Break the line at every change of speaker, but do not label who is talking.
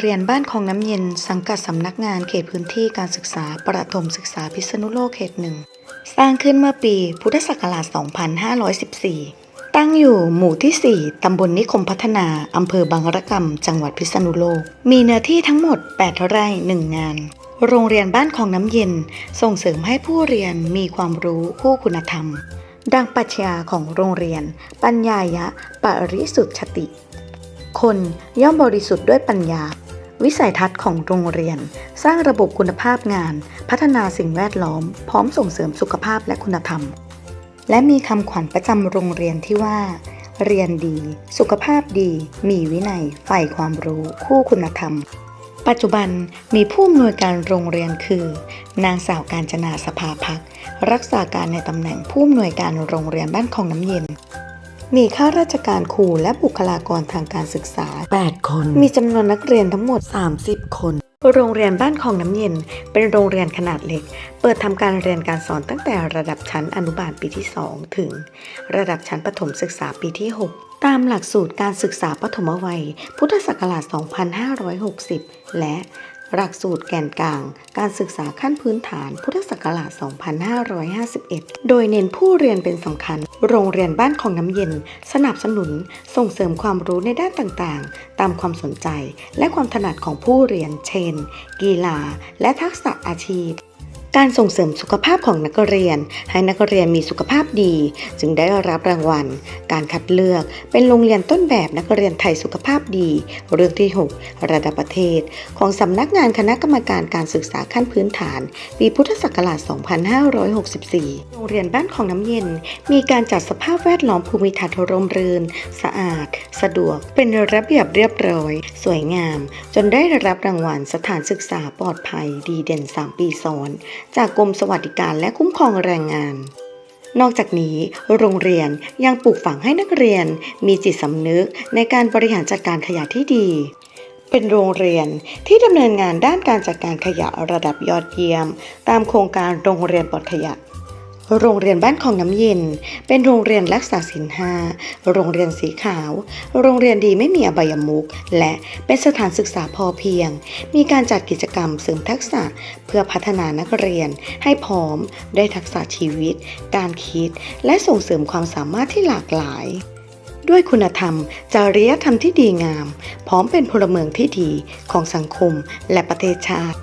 เรียนบ้านคลองน้ำเย็นสังกัดสำนักงานเขตพื้นที่การศึกษาประถมศึกษาพิษณุโลกเขตหนึ่ง สร้างขึ้นเมื่อปีพุทธศักราช 2514 ตั้งอยู่หมู่ที่ 4 ตำบลนิคมพัฒนา อำเภอบางระกำจังหวัดพิษณุโลก มีเนื้อที่ทั้งหมด 8 ไร่ 1 งาน โรงเรียนบ้านคลองน้ำเย็นส่งเสริมให้ผู้เรียนมีความรู้คู่คุณธรรม ดังปรัชญาของโรงเรียน ปัญญายะ ปริสุทธติคนย่อมบริสุทธิ์ด้วยปัญญา วิสัยทัศน์ของโรงเรียน สร้างระบบคุณภาพงาน พัฒนาสิ่งแวดล้อม พร้อมส่งเสริมสุขภาพและคุณธรรม และมีคำขวัญประจำโรงเรียนที่ว่า เรียนดี สุขภาพดี มีวินัยใฝ่ความรู้ คู่คุณธรรม ปัจจุบันมีผู้อำนวยการโรงเรียนคือ นางสาวการจนาสภาพัก รักษาการในตำแหน่งผู้อำนวยการโรงเรียนบ้านคลองน้ำเย็น มีข้าราชการครูและบุคลากรทางการศึกษา
8 คน
มีจำนวนนักเรียนทั้งหมด
30 คน
โรงเรียนบ้านคลองน้ำเย็น เป็นโรงเรียนขนาดเล็ก เปิดทำการเรียนการสอนตั้งแต่ระดับชั้นอนุบาลปีที่ 2 ถึง ระดับชั้นประถมศึกษาปีที่ 6 ตามหลักสูตรการศึกษาปฐมวัย พุทธศักราช 2560 และ หลักสูตรแกนกลาง การศึกษาขั้นพื้นฐานพุทธศักราช 2551 โดยเน้นผู้เรียนเป็นสำคัญ โรงเรียนบ้านของน้ำเย็น สนับสนุน ส่งเสริมความรู้ในด้านต่างๆ ตามความสนใจและความถนัดของผู้เรียน เช่น กีฬา และทักษะอาชีพ การส่งเสริมสุขภาพของนักเรียน ให้นักเรียนมีสุขภาพดี จึงได้รับรางวัล การคัดเลือกเป็นโรงเรียนต้นแบบนักเรียนไทยสุขภาพดี เรื่องที่ 6 ระดับประเทศ ของสำนักงานคณะกรรมการการศึกษาขั้นพื้นฐาน ปีพุทธศักราช 2564 โรงเรียนบ้านของน้ำเย็น มีการจัดสภาพแวดล้อมภูมิทัศน์ร่มรื่น สะอาด สะดวก เป็นระเบียบเรียบร้อย สวยงาม จนได้รับรางวัลสถานศึกษาปลอดภัย ดีเด่น 3 ปีซ้อน จากกรมสวัสดิการและคุ้มครองแรงงาน นอกจากนี้ โรงเรียนยังปลูกฝังให้นักเรียนมีจิตสำนึกในการบริหารจัดการขยะที่ดี เป็นโรงเรียนที่ดำเนินงานด้านการจัดการขยะระดับยอดเยี่ยม ตามโครงการโรงเรียนปลอดขยะ โรงเรียนบ้านของน้ำเย็น เป็นโรงเรียนรักษาศีลห้า โรงเรียนสีขาว โรงเรียนดีไม่มีอบายมุกและเป็นสถานศึกษาพอเพียง มีการจัดกิจกรรมเสริมทักษะเพื่อพัฒนานักเรียนให้พร้อมได้ทักษะชีวิต การคิด และส่งเสริมความสามารถที่หลากหลาย ด้วยคุณธรรม จริยธรรมที่ดีงาม พร้อมเป็นพลเมืองที่ดีของสังคมและประเทศชาติ